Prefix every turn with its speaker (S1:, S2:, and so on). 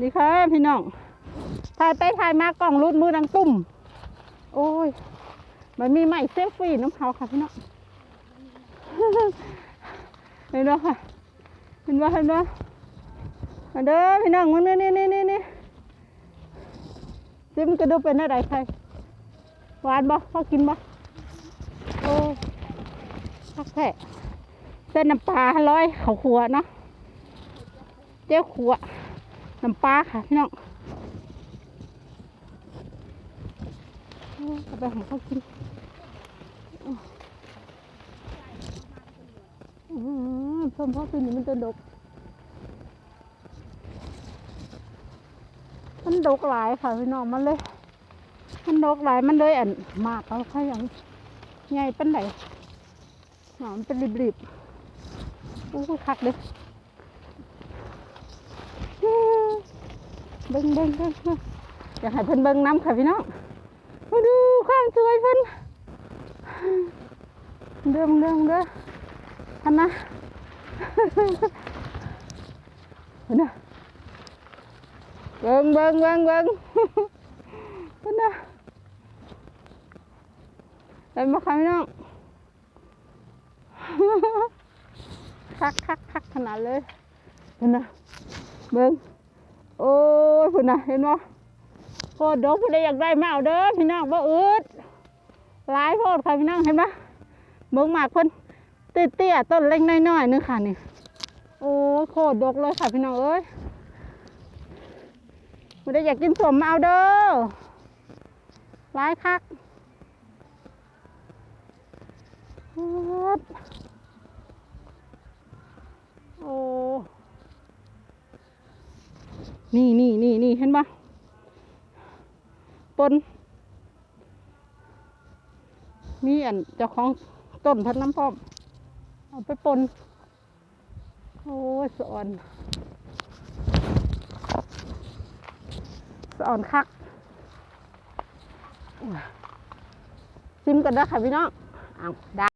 S1: นี่ค่ะพี่น้อง ถ่ายไปถ่ายมากล้องรูดมือดังตุ่ม โอ้ย มันมีไม้เซลฟี่น้ำเขาค่ะพี่น้องเห็นไหมค่ะเห็นไหมเห็นไหมมาเด้อพี่น้องมานี่นี่นี่นี่นี่ซิมกระดูกเป็นอะไรใครหวานบ่พอกินบ่โอ้พักแท้เส้นน้ำปลาร้อยเขาขัวเนาะเจ้าขัว น้ำปลาค่ะพี่น้องเอาไปห้เขากินอืมเพิ่มเพราะปีนี้มันจะดก มันดกหลายค่ะพี่น้องมันเลย มันดกหลายมันเลยอันมากเอาค่อยอย่างใหญ่เป็นไหนหอมเป็นรีบๆอู้หูคักเลย เบิ้งเบิ้งเบิ้งอยากให้เพิ่นเบิ้งน้ำค่ะพี่น้องมาดูความสวยเพิ่นเด้อเด้อเด้ออันนะเห็นนะเบิ่งเบิ่งเบิ่งเบิ่งเห็นนะเห็นไหมคะพี่น้องคักคักคักขนาดเลยเห็นนะเบิ่ง โอ้ยเห็นนะเห็นไหมโคตรดกผู้ใดอยากได้มาเอาเด้อพี่น้องบ่อืดหลายโพดค่ะพี่น้องเห็นไหมเบิ่งหมากเพิ่นเตี้ยๆต้นเล็กน้อยๆนึงค่ะนี่โอ้โคตรดกเลยค่ะพี่น้องเอ้ยไม่ได้อยากกินสมมาเอาเด้อร้ายคักครับโอ้ นี่นี่นี่นี่เห็นปะปนมีอันเจ้าของต้นพัดน้ำพร้อม เอาไปปนโอ้ยสอนสอนคักโอ้ยซิมกันได้ค่ะพี่น้องเอาได้